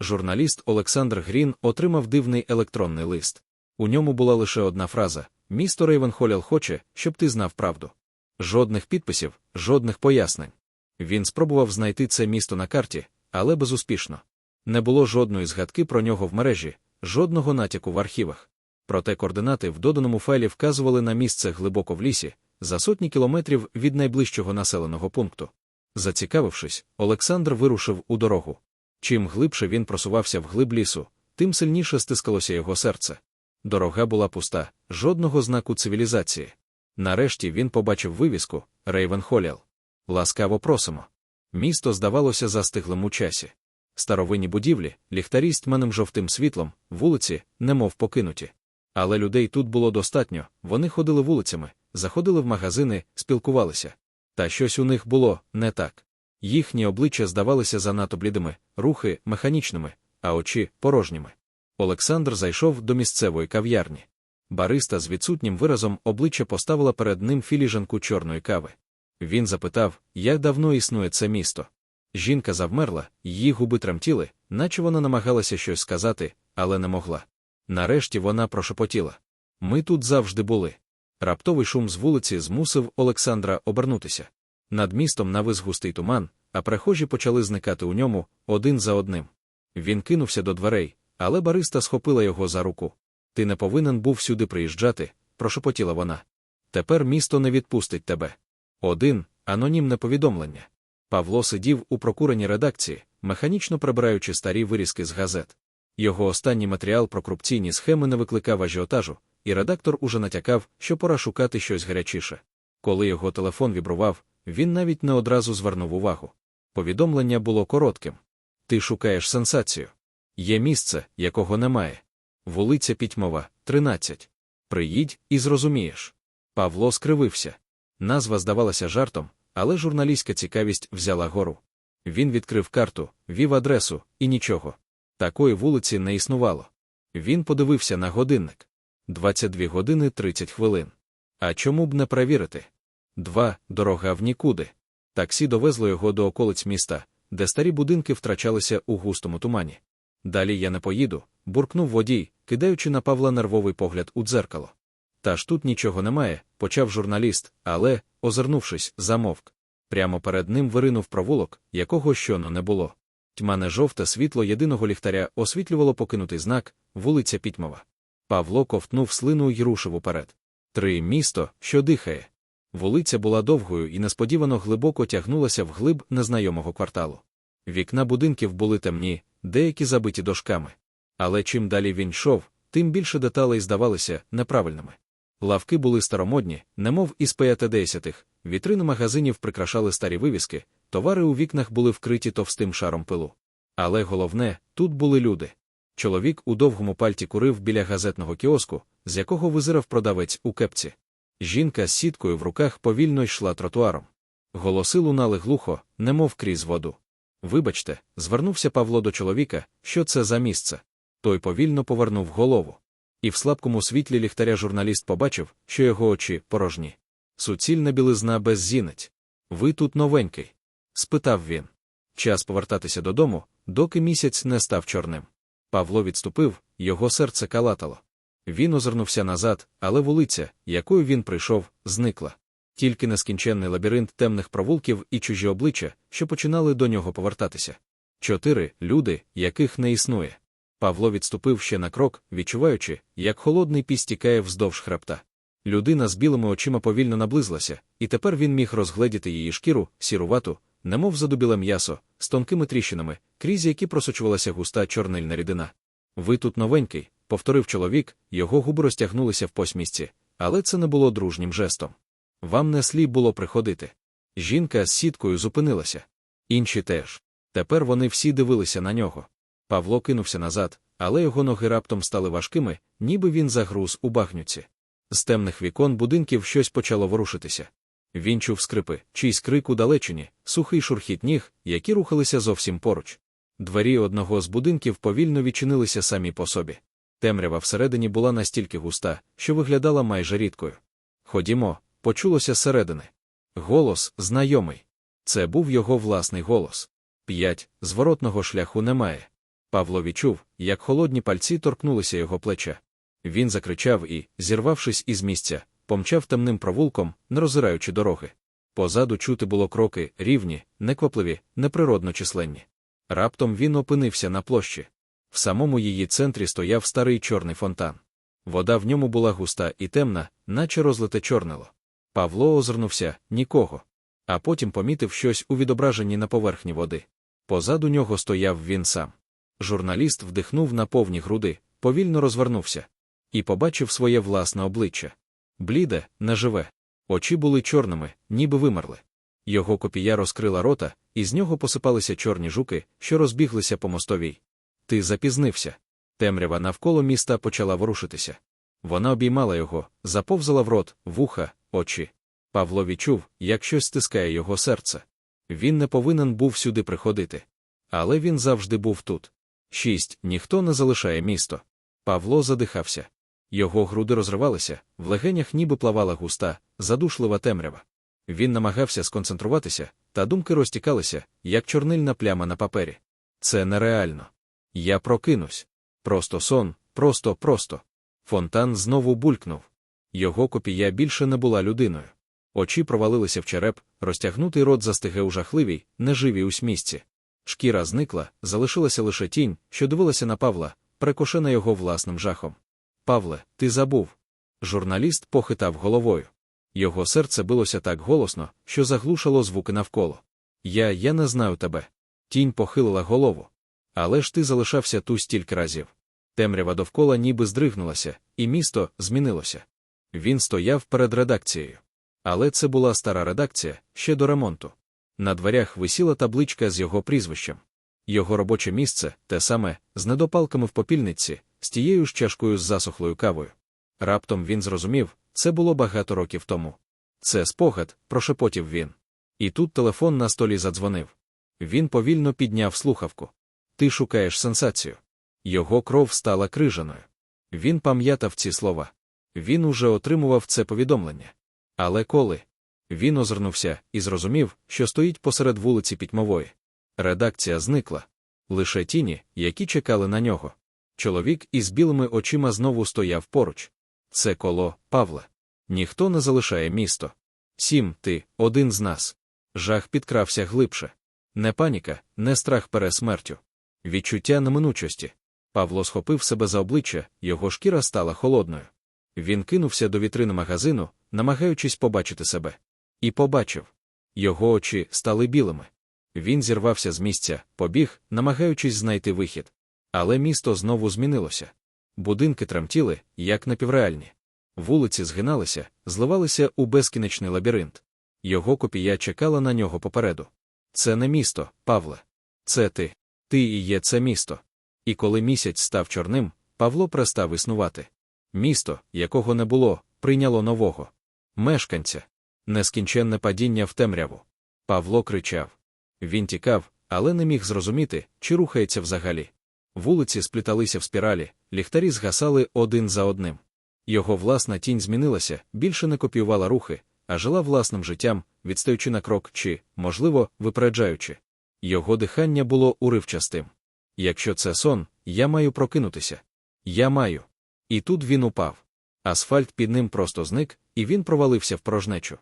Журналіст Олександр Грін отримав дивний електронний лист. У ньому була лише одна фраза: Місто Рейвенхолял хоче, щоб ти знав правду. Жодних підписів, жодних пояснень. Він спробував знайти це місто на карті, але безуспішно. Не було жодної згадки про нього в мережі, жодного натяку в архівах. Проте координати в доданому файлі вказували на місце глибоко в лісі, за сотні кілометрів від найближчого населеного пункту. Зацікавившись, Олександр вирушив у дорогу. Чим глибше він просувався вглиб лісу, тим сильніше стискалося його серце. Дорога була пуста, жодного знаку цивілізації. Нарешті він побачив вивіску Рейвенхолял. Ласкаво просимо. Місто здавалося застиглим у часі. Старовинні будівлі, ліхтарі з тьманим жовтим світлом, вулиці, немов покинуті. Але людей тут було достатньо, вони ходили вулицями, заходили в магазини, спілкувалися. Та щось у них було не так. Їхні обличчя здавалися занадто блідими, рухи механічними, а очі порожніми. Олександр зайшов до місцевої кав'ярні. Бариста з відсутнім виразом обличчя поставила перед ним філіжанку чорної кави. Він запитав, як давно існує це місто. Жінка завмерла, її губи тремтіли, наче вона намагалася щось сказати, але не могла. Нарешті вона прошепотіла. Ми тут завжди були. Раптовий шум з вулиці змусив Олександра обернутися. Над містом навис густий туман, а прихожі почали зникати у ньому один за одним. Він кинувся до дверей, але бариста схопила його за руку. Ти не повинен був сюди приїжджати, прошепотіла вона. Тепер місто не відпустить тебе. Один анонімне повідомлення. Павло сидів у прокуреній редакції, механічно прибираючи старі вирізки з газет. Його останній матеріал про корупційні схеми не викликав ажіотажу, і редактор уже натякав, що пора шукати щось гарячіше. Коли його телефон вібрував, він навіть не одразу звернув увагу. Повідомлення було коротким. Ти шукаєш сенсацію. Є місце, якого немає. Вулиця Пітьмова, 13. Приїдь і зрозумієш. Павло скривився. Назва здавалася жартом, але журналістська цікавість взяла гору. Він відкрив карту, вів адресу, і нічого. Такої вулиці не існувало. Він подивився на годинник 22 години 30 хвилин. А чому б не перевірити? Два дорога в нікуди. Таксі довезло його до околиць міста, де старі будинки втрачалися у густому тумані. Далі я не поїду, буркнув водій, кидаючи на Павла нервовий погляд у дзеркало. Та ж тут нічого немає, почав журналіст, але, озирнувшись, замовк. Прямо перед ним виринув провулок, якого щоно не було. Тьмане жовте світло єдиного ліхтаря освітлювало покинутий знак, вулиця Пітьмова. Павло ковтнув слину й рушив уперед. Три місто, що дихає. Вулиця була довгою і несподівано глибоко тягнулася в глиб незнайомого кварталу. Вікна будинків були темні, деякі забиті дошками. Але чим далі він йшов, тим більше деталей здавалися неправильними. Лавки були старомодні, немов із 50-х, вітрини магазинів прикрашали старі вивіски, товари у вікнах були вкриті товстим шаром пилу. Але головне, тут були люди. Чоловік у довгому пальті курив біля газетного кіоску, з якого визирав продавець у кепці. Жінка з сіткою в руках повільно йшла тротуаром. Голоси лунали глухо, немов крізь воду. Вибачте, звернувся Павло до чоловіка, що це за місце. Той повільно повернув голову. І в слабкому світлі ліхтаря журналіст побачив, що його очі порожні. Суцільна білизна без зінець. Ви тут новенький? спитав він. Час повертатися додому, доки місяць не став чорним. Павло відступив, його серце калатало. Він озирнувся назад, але вулиця, якою він прийшов, зникла. Тільки нескінченний лабіринт темних провулків і чужі обличчя, що починали до нього повертатися. Чотири люди, яких не існує. Павло відступив ще на крок, відчуваючи, як холодний піс тікає вздовж хребта. Людина з білими очима повільно наблизилася, і тепер він міг розгледіти її шкіру, сірувату, немов задубіле м'ясо, з тонкими тріщинами, крізь які просочувалася густа чорнильна рідина. Ви тут новенький, повторив чоловік, його губи розтягнулися в посмісті, але це не було дружнім жестом. Вам не слід було приходити. Жінка з сіткою зупинилася. Інші теж. Тепер вони всі дивилися на нього. Павло кинувся назад, але його ноги раптом стали важкими, ніби він загруз у багнюці. З темних вікон будинків щось почало ворушитися. Він чув скрипи, чийсь крик у далечині, сухий шурхіт ніг, які рухалися зовсім поруч. Двері одного з будинків повільно відчинилися самі по собі. Темрява всередині була настільки густа, що виглядала майже рідкою. Ходімо, почулося зсередини. Голос знайомий. Це був його власний голос. П'ять, зворотного шляху немає. Павло відчув, як холодні пальці торкнулися його плеча. Він закричав і, зірвавшись із місця, помчав темним провулком, не роззираючи дороги. Позаду чути було кроки рівні, неквапливі, неприродно численні. Раптом він опинився на площі. В самому її центрі стояв старий чорний фонтан. Вода в ньому була густа і темна, наче розлите чорнило. Павло озирнувся нікого. А потім помітив щось у відображенні на поверхні води. Позаду нього стояв він сам. Журналіст вдихнув на повні груди, повільно розвернувся і побачив своє власне обличчя. Бліде, неживе. Очі були чорними, ніби вимерли. Його копія розкрила рота, і з нього посипалися чорні жуки, що розбіглися по мостовій. Ти запізнився. Темрява навколо міста почала ворушитися. Вона обіймала його, заповзала в рот, вуха, очі. Павло відчув, як щось стискає його серце. Він не повинен був сюди приходити. Але він завжди був тут. Шість. Ніхто не залишає місто. Павло задихався. Його груди розривалися, в легенях ніби плавала густа, задушлива темрява. Він намагався сконцентруватися, та думки розтікалися, як чорнильна пляма на папері. Це нереально. Я прокинусь. Просто сон, просто, просто. Фонтан знову булькнув. Його копія більше не була людиною. Очі провалилися в череп, розтягнутий рот застиге у жахливій, неживій усмісці. Шкіра зникла, залишилася лише тінь, що дивилася на Павла, прикошена його власним жахом. Павле, ти забув. Журналіст похитав головою. Його серце билося так голосно, що заглушило звуки навколо. Я я не знаю тебе. Тінь похилила голову. Але ж ти залишався ту стільки разів. Темрява довкола ніби здригнулася, і місто змінилося. Він стояв перед редакцією. Але це була стара редакція, ще до ремонту. На дверях висіла табличка з його прізвищем. Його робоче місце, те саме, з недопалками в попільниці, з тією ж чашкою з засохлою кавою. Раптом він зрозумів, це було багато років тому. Це спогад, прошепотів він. І тут телефон на столі задзвонив. Він повільно підняв слухавку. Ти шукаєш сенсацію. Його кров стала крижаною. Він пам'ятав ці слова. Він уже отримував це повідомлення. Але коли він озирнувся і зрозумів, що стоїть посеред вулиці Пітьмової. Редакція зникла. Лише тіні, які чекали на нього. Чоловік із білими очима знову стояв поруч. Це коло, Павле. Ніхто не залишає місто. Сім, ти, один з нас. Жах підкрався глибше. Не паніка, не страх перед смертю. Відчуття неминучості. Павло схопив себе за обличчя, його шкіра стала холодною. Він кинувся до вітрини магазину, намагаючись побачити себе. І побачив. Його очі стали білими. Він зірвався з місця, побіг, намагаючись знайти вихід. Але місто знову змінилося. Будинки тремтіли, як напівреальні. Вулиці згиналися, зливалися у безкінечний лабіринт. Його копія чекала на нього попереду. Це не місто, Павле. Це ти. Ти і є це місто. І коли місяць став чорним, Павло перестав існувати. Місто, якого не було, прийняло нового мешканця, нескінченне падіння в темряву. Павло кричав. Він тікав, але не міг зрозуміти, чи рухається взагалі. Вулиці спліталися в спіралі, ліхтарі згасали один за одним. Його власна тінь змінилася, більше не копіювала рухи, а жила власним життям, відстаючи на крок чи, можливо, випереджаючи. Його дихання було уривчастим. Якщо це сон, я маю прокинутися. Я маю. І тут він упав. Асфальт під ним просто зник, і він провалився в порожнечу.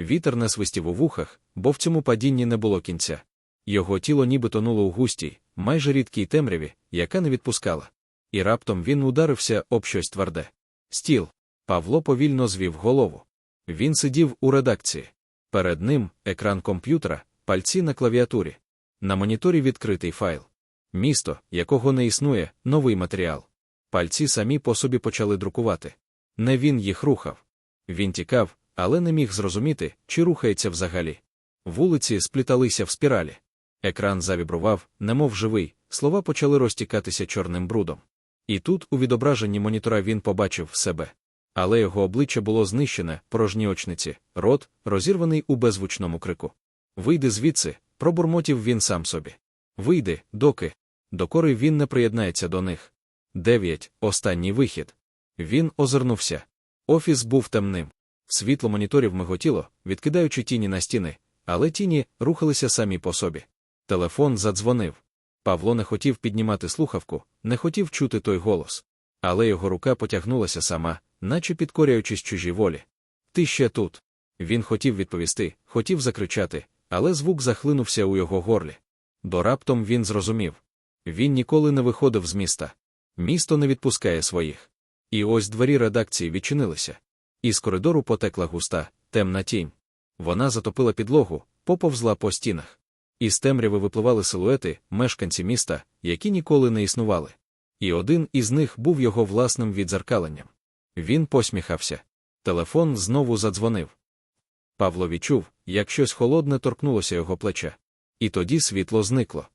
Вітер не свистів у вухах, бо в цьому падінні не було кінця. Його тіло ніби тонуло у густій, майже рідкій темряві, яка не відпускала. І раптом він ударився об щось тверде. Стіл. Павло повільно звів голову. Він сидів у редакції. Перед ним екран комп'ютера, пальці на клавіатурі. На моніторі відкритий файл. Місто, якого не існує, новий матеріал. Пальці самі по собі почали друкувати. Не він їх рухав. Він тікав, але не міг зрозуміти, чи рухається взагалі. Вулиці спліталися в спіралі. Екран завібрував, немов живий, слова почали розтікатися чорним брудом. І тут, у відображенні монітора, він побачив себе. Але його обличчя було знищене, порожні очниці, рот, розірваний у беззвучному крику. Вийди звідси, пробурмотів він сам собі. Вийди, доки. Докори він не приєднається до них. Дев'ять. Останній вихід. Він озирнувся. Офіс був темним. Світло моніторів миготіло, відкидаючи тіні на стіни, але тіні рухалися самі по собі. Телефон задзвонив. Павло не хотів піднімати слухавку, не хотів чути той голос. Але його рука потягнулася сама, наче підкоряючись чужій волі. Ти ще тут. Він хотів відповісти, хотів закричати, але звук захлинувся у його горлі. До раптом він зрозумів. Він ніколи не виходив з міста. Місто не відпускає своїх. І ось двері редакції відчинилися. Із коридору потекла густа, темна тінь. Вона затопила підлогу, поповзла по стінах. Із темряви випливали силуети, мешканці міста, які ніколи не існували. І один із них був його власним відзеркаленням. Він посміхався. Телефон знову задзвонив. Павло відчув, як щось холодне торкнулося його плеча. І тоді світло зникло.